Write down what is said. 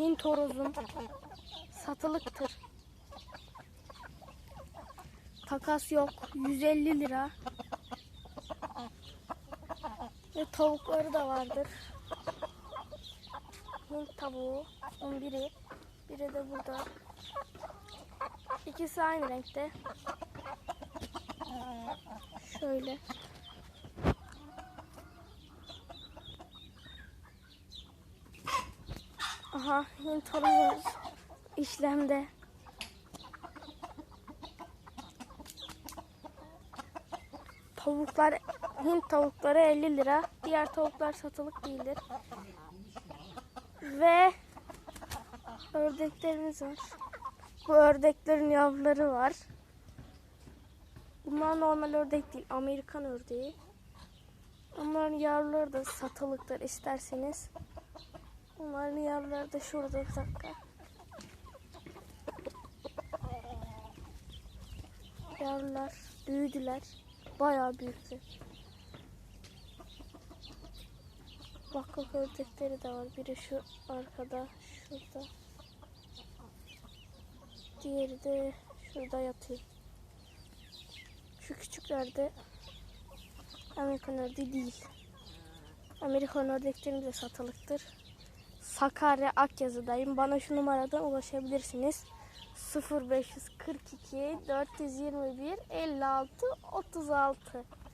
Hint horozum satılıktır. Takas yok. 150 lira. Ve tavukları da vardır. Hint tavuğu. Onun biri. Biri de burada. İkisi aynı renkte. Şöyle. Aha Hint horozumuz işlemde. Tavuklar Hint tavukları 50 lira. Diğer tavuklar satılık değildir. Ve ördeklerimiz var. Bu ördeklerin yavruları var. Bunlar normal ördek değil, Amerikan ördeği. Onların yavruları da satılıktır isterseniz. Onların yavruları da şurada bir. Yavrular büyüdüler. Bayağı büyüktü. Bak bak ördekleri de var. Biri şu arkada, şurada. Diğeri de şurada yatıyor. Şu küçükler de Amerikan ördeği değil. Amerikan ördeklerimiz de satılıktır. Sakarya Akyazı'dayım. Bana şu numaradan ulaşabilirsiniz. 0542 421 56 36